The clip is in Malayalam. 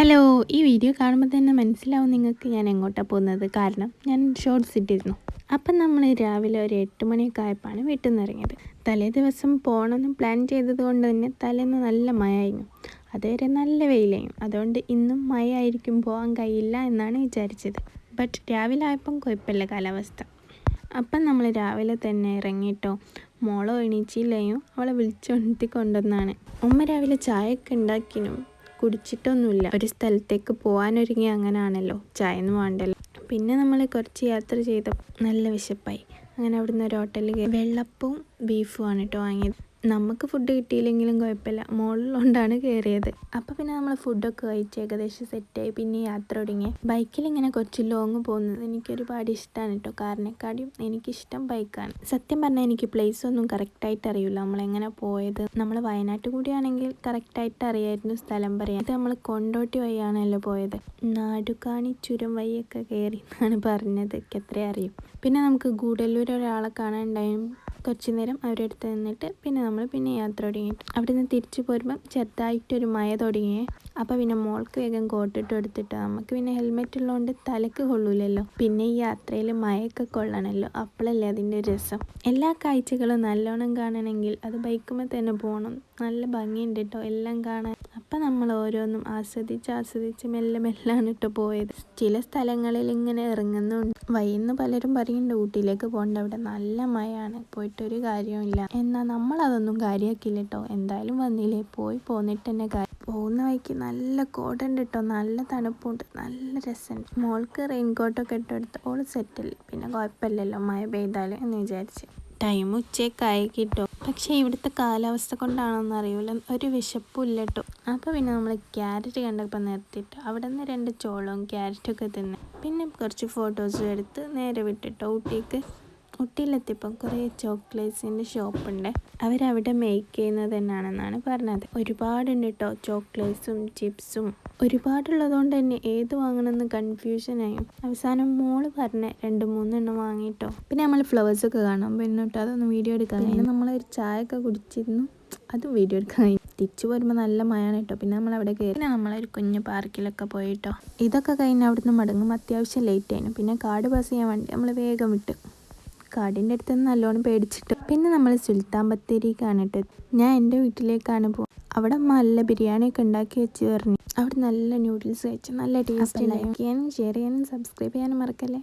ഹലോ ഈ വീഡിയോ കാണുമ്പോൾ തന്നെ മനസ്സിലാവും നിങ്ങൾക്ക് ഞാൻ എങ്ങോട്ടാണ് പോകുന്നത്. കാരണം ഞാൻ ഷോർട്ട്സ് ഇട്ടിരുന്നു. അപ്പം നമ്മൾ രാവിലെ ഒരു എട്ട് മണിയൊക്കെ ആയപ്പോഴാണ് വീട്ടിൽ നിന്ന് ഇറങ്ങിയത്. തലേ ദിവസം പോകണമെന്ന് പ്ലാൻ ചെയ്തത് കൊണ്ട് തന്നെ തലേന്ന് നല്ല മഴയായിരുന്നു. അതുവരെ നല്ല വെയിലായിരുന്നു. അതുകൊണ്ട് ഇന്നും മഴ ആയിരിക്കും പോകാൻ കഴിയില്ല എന്നാണ് വിചാരിച്ചത്. ബട്ട് രാവിലെ ആയപ്പം കുഴപ്പമില്ല കാലാവസ്ഥ. അപ്പം നമ്മൾ രാവിലെ തന്നെ ഇറങ്ങിയിട്ടോ. മോളോ എണീച്ചില്ലയോ? അവളെ വിളിച്ചുണർത്തി കൊണ്ടുവന്നാണ്. ഉമ്മ രാവിലെ ചായയൊക്കെ ഉണ്ടാക്കിനും. കുടിച്ചിട്ടൊന്നുമില്ല. ഒരു സ്ഥലത്തേക്ക് പോകാനൊരുങ്ങി അങ്ങനെയാണല്ലോ ഒന്നും വേണ്ടല്ലോ. പിന്നെ നമ്മൾ കുറച്ച് യാത്ര ചെയ്ത നല്ല വിശപ്പായി. അങ്ങനെ അവിടുന്ന് ഒരു ഹോട്ടലിൽ വെള്ളപ്പവും ബീഫുമാണ് കേട്ടോ വാങ്ങിയത്. നമുക്ക് ഫുഡ് കിട്ടിയില്ലെങ്കിലും കുഴപ്പമില്ല. മുകളിലുകൊണ്ടാണ് കയറിയത് അപ്പോൾ പിന്നെ നമ്മൾ ഫുഡൊക്കെ കഴിച്ച് ഏകദേശം സെറ്റായി പിന്നെ യാത്ര തുടങ്ങി. ബൈക്കിൽ ഇങ്ങനെ കുറച്ച് ലോങ് പോകുന്നത് എനിക്കൊരുപാട് ഇഷ്ടമാണ് കേട്ടോ കാരണക്കാടിയും എനിക്കിഷ്ടം ബൈക്കാണ് സത്യം പറഞ്ഞാൽ എനിക്ക് പ്ലേസ് ഒന്നും കറക്റ്റായിട്ട് അറിയില്ല. നമ്മളെങ്ങനെ പോയത്? നമ്മൾ വയനാട്ട് കൂടിയാണെങ്കിൽ കറക്റ്റായിട്ട് അറിയായിരുന്നു സ്ഥലം പറയാം ഇത് നമ്മൾ കൊണ്ടോട്ടി വഴിയാണല്ലോ പോയത്. നാടുകാണി ചുരം വഴിയൊക്കെ കയറി എന്നാണ് പറഞ്ഞത്. എത്രയും അറിയും. പിന്നെ നമുക്ക് ഗൂഡല്ലൂർ ഒരാളെ കാണാനുണ്ടായും കുറച്ച് നേരം അവരുടെ അടുത്ത് നിന്നിട്ട് പിന്നെ നമ്മൾ പിന്നെ യാത്ര തുടങ്ങിയിട്ട്. അവിടെ നിന്ന് തിരിച്ചു പോരുമ്പം ചെറുതായിട്ടൊരു മഴ തുടങ്ങിയേ അപ്പോൾ പിന്നെ മോൾക്ക് വേഗം കോട്ടിട്ട് എടുത്തിട്ട് നമുക്ക് പിന്നെ ഹെൽമെറ്റ് ഉള്ളതുകൊണ്ട് തലക്ക് കൊള്ളൂലല്ലോ. പിന്നെ ഈ യാത്രയിൽ മഴയൊക്കെ കൊള്ളണമല്ലോ അപ്പോഴല്ലേ അതിന്റെ രസം. എല്ലാ കാഴ്ചകളും നല്ലോണം കാണണമെങ്കിൽ അത് ബൈക്കുമ്പോൾ തന്നെ പോകണം. നല്ല ഭംഗിയുണ്ട് കേട്ടോ എല്ലാം കാണാൻ. അപ്പം നമ്മൾ ഓരോന്നും ആസ്വദിച്ച് ആസ്വദിച്ച് മെല്ലെ മെല്ലാണ് കേട്ടോ പോയത്. ചില സ്ഥലങ്ങളിൽ ഇങ്ങനെ ഇറങ്ങുന്നുണ്ട്. വൈന്ന് പലരും പറയുന്നുണ്ട് ഊട്ടിയിലേക്ക് പോകേണ്ട അവിടെ നല്ല മഴയാണ്. പോയിട്ടൊരു കാര്യമില്ല എന്നാൽ നമ്മളതൊന്നും കാര്യമാക്കില്ല കേട്ടോ എന്തായാലും വന്നില്ലേ പോയി പോന്നിട്ട് തന്നെ കാര്യം. പോകുന്ന വഴിക്ക് നല്ല കോട്ടുണ്ട് കേട്ടോ നല്ല തണുപ്പുണ്ട്. നല്ല രസമുണ്ട്. മോൾക്ക് റെയിൻകോട്ടൊക്കെ ഇട്ടെടുത്ത് ഓൾ സെറ്റല്ലേ പിന്നെ കുഴപ്പമില്ലല്ലോ മഴ പെയ്താലും എന്ന് വിചാരിച്ച്. ടൈം ഉച്ചയ്ക്കായി കിട്ടും. പക്ഷേ ഇവിടുത്തെ കാലാവസ്ഥ കൊണ്ടാണോന്ന് അറിയില്ല ഒരു വിശപ്പില്ല കേട്ടോ അപ്പോൾ പിന്നെ നമ്മൾ ക്യാരറ്റ് കണ്ടപ്പോൾ നിർത്തിയിട്ട് അവിടെ നിന്ന് രണ്ട് ചോളവും ക്യാരറ്റൊക്കെ തിന്ന്. പിന്നെ കുറച്ച് ഫോട്ടോസും എടുത്ത് നേരെ വിട്ടിട്ടോ ഊട്ടിക്ക്. ഊട്ടിയിലെത്തിയപ്പം കുറേ ചോക്ലേറ്റ്സിന്റെ ഷോപ്പുണ്ട്. അവരവിടെ മേക്ക് ചെയ്യുന്നത് തന്നെയാണെന്നാണ് പറഞ്ഞത്. ഒരുപാടുണ്ട് കേട്ടോ ചോക്ലേറ്റ്സും ചിപ്സും. ഒരുപാടുള്ളതുകൊണ്ട് തന്നെ ഏത് വാങ്ങണമെന്ന് കൺഫ്യൂഷനായി. അവസാനം മോൾ പറഞ്ഞ രണ്ട് മൂന്നെണ്ണം വാങ്ങിയിട്ടോ പിന്നെ നമ്മൾ ഫ്ലവേഴ്സൊക്കെ കാണാൻ പിന്നോട്ട് അതൊന്ന് വീഡിയോ എടുക്കാൻ. പിന്നെ നമ്മളൊരു ചായ ഒക്കെ കുടിച്ചിരുന്നു. അത് വീഡിയോ എടുക്കാൻ കഴിഞ്ഞു. തിരിച്ചു പോരുമ്പോൾ നല്ല മഴയാണ് കേട്ടോ. പിന്നെ നമ്മൾ അവിടെ കയറി. പിന്നെ നമ്മളൊരു കുഞ്ഞു പാർക്കിലൊക്കെ പോയിട്ടോ. ഇതൊക്കെ കഴിഞ്ഞ് അവിടുന്ന് മടങ്ങും. അത്യാവശ്യം ലേറ്റ് ആയിരുന്നു. പിന്നെ കാട് പാസ് ചെയ്യാൻ വേണ്ടി നമ്മൾ വേഗം വിട്ടു. കാടിന്റെ അടുത്ത് നിന്ന് നല്ലോണം പേടിച്ചിട്ട്. പിന്നെ നമ്മൾ സുൽത്താൻ ബത്തേരിക്കാണ് കേട്ടോ. ഞാൻ എന്റെ വീട്ടിലേക്കാണ് പോകും അവിടെ നല്ല ബിരിയാണി ഒക്കെ ഉണ്ടാക്കി വെച്ച് പറഞ്ഞു. അവിടെ നല്ല ന്യൂഡിൽസ് കഴിച്ച് നല്ല ടേസ്റ്റ് ലൈക്ക് ചെയ്യാനും ഷെയർ ചെയ്യാനും സബ്സ്ക്രൈബ് ചെയ്യാനും മറക്കല്ലേ?